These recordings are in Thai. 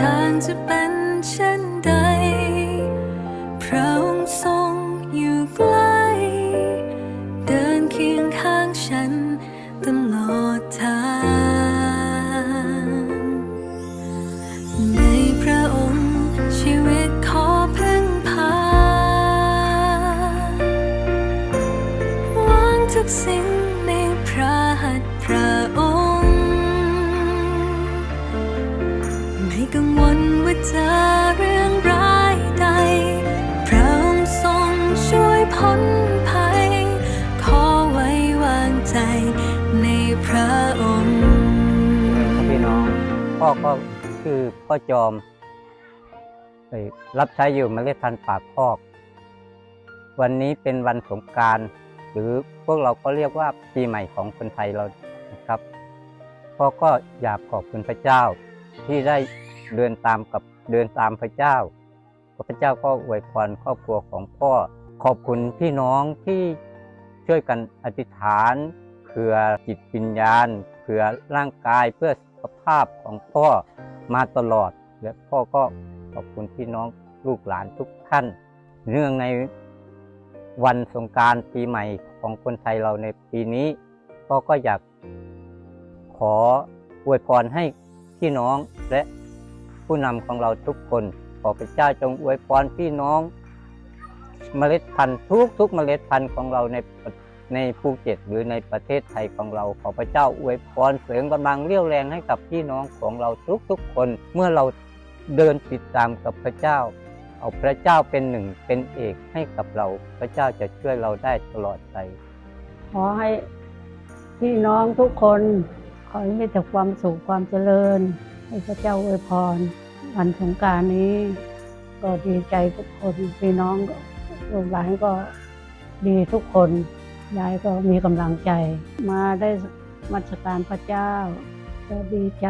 ทางจะเป็นเช่นใด ไม่กังวลว่าจะเรื่องร้ายใด พระองค์ทรงช่วยพ้นภัย ขอไว้วางใจในพระองค์พี่น้อง พ่อก็คือพ่อจอม รับใช้อยู่เมล็ดพันธุ์ปากคอก วันนี้เป็นวันสงการ หรือพวกเราก็เรียกว่าปีใหม่ของคนไทยเรานะครับพ่อก็อยากขอบคุณพระเจ้าที่ได้ เดินตามกับเดินตามพระเจ้าพระเจ้าก็อวยพรครอบครัวของพ่อ ขอบคุณพี่น้องที่ช่วยกันอธิษฐานเพื่อจิตวิญญาณเพื่อร่างกายเพื่อสุขภาพของพ่อมาตลอด และพ่อก็ขอบคุณพี่น้องลูกหลานทุกท่าน เนื่องในวันสงการปีใหม่ของคนไทยเราในปีนี้พ่อก็อยากขออวยพรให้พี่น้องและ ผู้นำของเราทุกคนขอพระเจ้าจงอวยพรพี่น้อง เมล็ดพันธุ์ทุกทุกๆเมล็ดพันธุ์ของเราในในภูเก็ตหรือในประเทศไทยของเรา ขอพระเจ้าอวยพรเสริมกำลังเรี่ยวแรงให้กับพี่น้องของเราทุกๆคน เมื่อเราเดินติดตามกับพระเจ้า เอาพระเจ้าเป็นหนึ่งเป็นเอกให้กับเรา พระเจ้าจะช่วยเราได้ตลอดไปขอให้พี่น้องทุกคนขอให้มีแต่ความสุขความเจริญ ให้พระเจ้าอวยพร วันสงการนี้ ก็ดีใจทุกคนพี่น้องลูกหลานก็ดีทุกคนยายก็มีกำลังใจ มาได้มัสการพระเจ้า ก็ดีใจ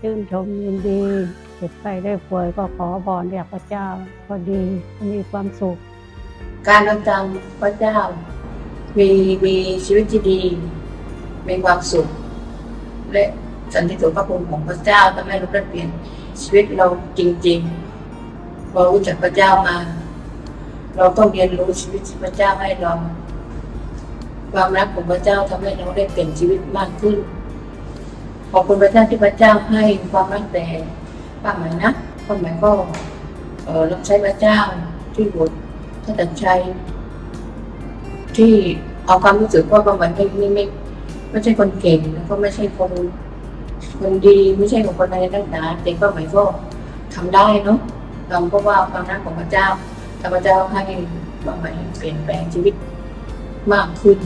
ชื่นชมยินดีเจ็บไข้ได้ป่วยก็ขอพรจากพระเจ้า ก็ดีมีความสุข การเดินตามพระเจ้า มีมีชีวิตที่ดีมีความสุขและ สันติสุขพระคุณของพระเจ้าทำให้เราได้เปลี่ยนชีวิตเราจริงๆเรารู้จักพระเจ้ามา เราต้องเรียนรู้ชีวิตที่พระเจ้าให้เรา ความรักของพระเจ้าทำให้เราได้เปลี่ยนชีวิตมากขึ้น ขอบคุณพระเจ้าที่พระเจ้าให้ความรักแต่ป้ามหมายนะป้ามหมายก็เออรับใช้พระเจ้าที่บทถ้าตัดใจที่เอาความรู้สึกว่าประมาณไม่ไม่ไม่ไม่ใช่คนเก่งแล้วก็ไม่ใช่คน คนดีไม่ใช่ของคนอะไรนักหนาแต่ก็หมายก็ทำได้เนาะเราะว่าความรักของพระเจ้าแต่พระเจ้าให้บางหมายเปลี่ยนแปลงชีวิตมากขึ้น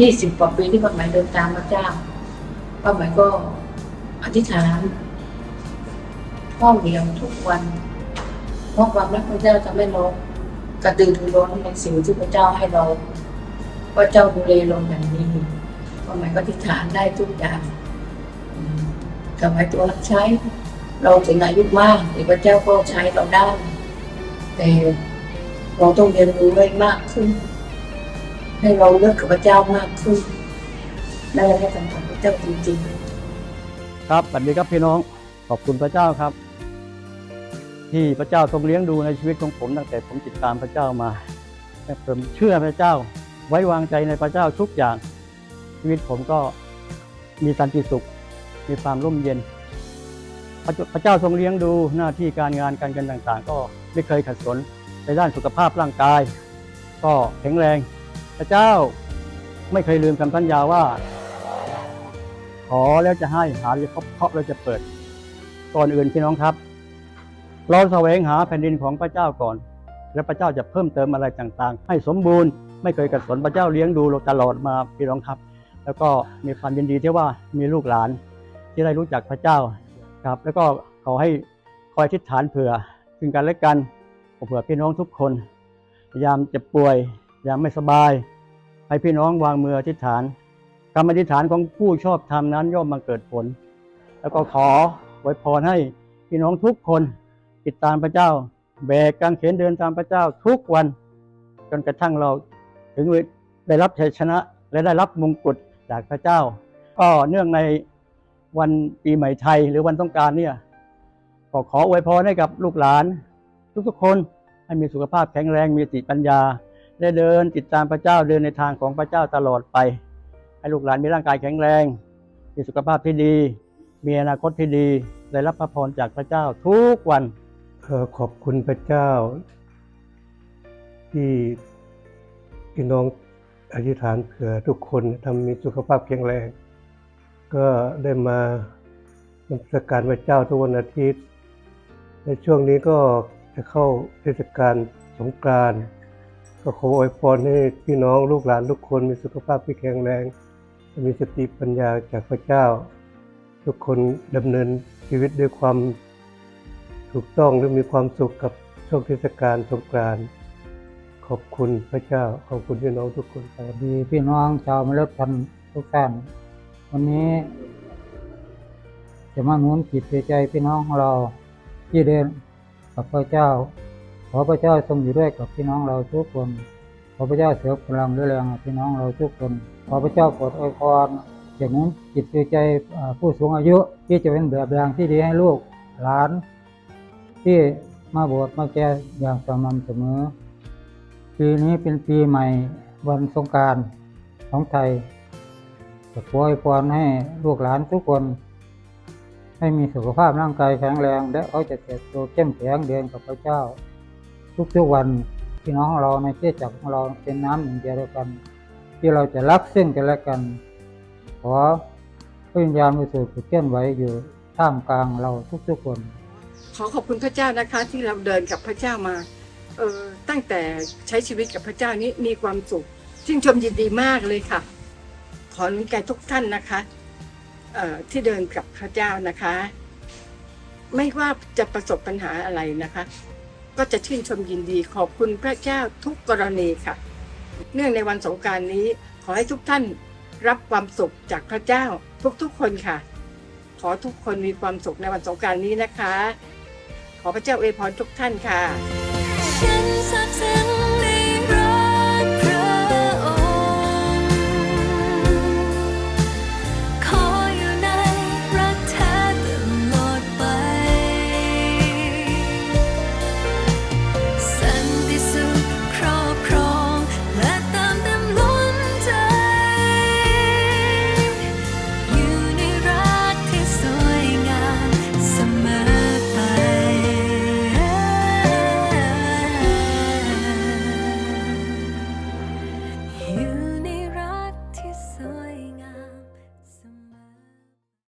ยี่สิบกว่าปีที่บางหมายเดินตามพระเจ้าบางหมายก็อธิษฐานข้อเดียวทุกวัน เพราะความรักพระเจ้าทำให้เรากระตือรือร้นในสิ่งที่พระเจ้าให้เราพระเจ้าดูแลเราอย่างดี ความก็อธิฐานได้ทุกอย่างอืมสมัยตัวรับใช้ เราถึงอายุมากแต่พระเจ้าก็ใช้เราได้ แต่เราต้องเรียนรู้ให้มากขึ้น ให้เราเลือกกับพระเจ้ามากขึ้นได้ให้สัมผัสพระเจ้าจริงๆ ครับสวัสดีครับพี่น้องขอบคุณพระเจ้าครับ ที่พระเจ้าทรงเลี้ยงดูในชีวิตของผมตั้งแต่ผมติดตามพระเจ้ามาและผมเชื่อพระเจ้าไว้วางใจในพระเจ้าทุกอย่าง ชีวิตผมก็มีสันติสุข มีความร่มเย็นพระเจ้าพระเจ้าทรงเลี้ยงดูหน้าที่การงานการเงินต่างๆ ก็ไม่เคยขัดสนในด้านสุขภาพร่างกาย ก็แข็งแรง พระเจ้าไม่เคยลืมคำสัญญาว่า ขอแล้วจะให้หาแล้วจะพบเคาะแล้วจะเปิด ก่อนอื่นพี่น้องครับ เราแสวงหาแผ่นดินของพระเจ้าก่อน แล้วพระเจ้าจะเพิ่มเติมอะไรต่างๆ ให้สมบูรณ์ไม่เคยกัดสนพระเจ้าเลี้ยงดูเราตลอดมาพี่น้องครับ แล้วก็มีความยินดีที่ว่ามีลูกหลานที่ได้รู้จักพระเจ้าครับ แล้วก็ขอให้คอยทิฏฐานเผื่อซึ่งกันและกันเผื่อพี่น้องทุกคนพยามเจ็บป่วยยามไม่สบาย ให้พี่น้องวางมืออธิษฐานคำอธิษฐานของผู้ชอบธรรมนั้นย่อมมาเกิดผล แล้วก็ขอไว้พรให้พี่น้องทุกคนติดตามพระเจ้า แบกกางเขนเดินตามพระเจ้าทุกวัน จนกระทั่งเราถึงได้รับชัยชนะและได้รับมงกุฎ จากพระเจ้า ก็เนื่องในวันปีใหม่ไทยหรือวันต้องการเนี่ยก็ขออวยพรให้กับลูกหลาน ทุกๆคนให้มีสุขภาพแข็งแรงมีสติปัญญา ได้เดินติดตามพระเจ้าเดินในทางของพระเจ้าตลอดไป ให้ลูกหลานมีร่างกายแข็งแรง มีสุขภาพที่ดี มีอนาคตที่ดีได้รับพระพรจากพระเจ้าทุกวันเอ่อขอบคุณพระเจ้า ที่พี่น้อง อธิษฐานเผื่อทุกคนทำมีสุขภาพแข็งแรง ก็ได้มานมัสการพระเจ้าทุกวันอาทิตย์ ในช่วงนี้ก็จะเข้าเทศกาลสงกรานต์ก็ขออวยพรให้พี่น้องลูกหลานทุกคนมีสุขภาพที่แข็งแรงมีสติปัญญาจากพระเจ้า ทุกคนดำเนินชีวิตด้วยความถูกต้องและมีความสุขกับช่วงเทศกาลสงกรานต์ ขอบคุณพระเจ้าขอบคุณพี่น้องทุกคนครับดีพี่น้องชาวมฤพันธ์ทุกท่านวันนี้ จะมาหนุนจิตใจพี่น้องของเราที่เดินกับพระเจ้า ขอพระเจ้าทรงอยู่ด้วยกับพี่น้องเราทุกคนขอพระเจ้าเสือกำลังด้วยแรงพี่น้องเราทุกคนขอพระเจ้าโปรดอวยพรจากหนุนจิตใจอ่าผู้สูงอายุที่จะเป็นแบบอย่างที่ดีให้ลูกหลาน ที่มาบสถ์มาแก่อย่างสม่ำเสมอ ปีนี้เป็นปีใหม่วันสงการของไทยจะขอให้พรให้ลูกหลานทุกคน ให้มีสุขภาพร่างกายแข็งแรง และเขาจะเติบโตเข้มแข็งเดินกับพระเจ้า ทุกๆวันพี่น้องของเราในเชื่อจักรของเราเป็นน้ำหนึ่งเดียวกัน ที่เราจะรักซึ่งกันและกัน ขอพระวิญญาณบริสุทธิ์เคลื่อนไหวอยู่ท่ามกลางเราทุกๆคน ขอขอบคุณพระเจ้านะคะ ที่เราเดินกับพระเจ้ามา เออตั้งแต่ใช้ชีวิตกับพระเจ้านี้มีความสุขชื่นชมยินดีมากเลยค่ะ ขออนุญาตทุกท่านนะคะเอ่อที่เดินกับพระเจ้านะคะ ไม่ว่าจะประสบปัญหาอะไรนะคะ ก็จะชื่นชมยินดีขอบคุณพระเจ้าทุกกรณีค่ะ เนื่องในวันสงกรารนี้ ขอให้ทุกท่านรับความสุขจากพระเจ้าทุกๆคนค่ะ ขอทุกคนมีความสุขในวันสงกรารนี้นะคะ ขอพระเจ้าอวยพรทุกท่านค่ะ ฉันซาบซึ้ง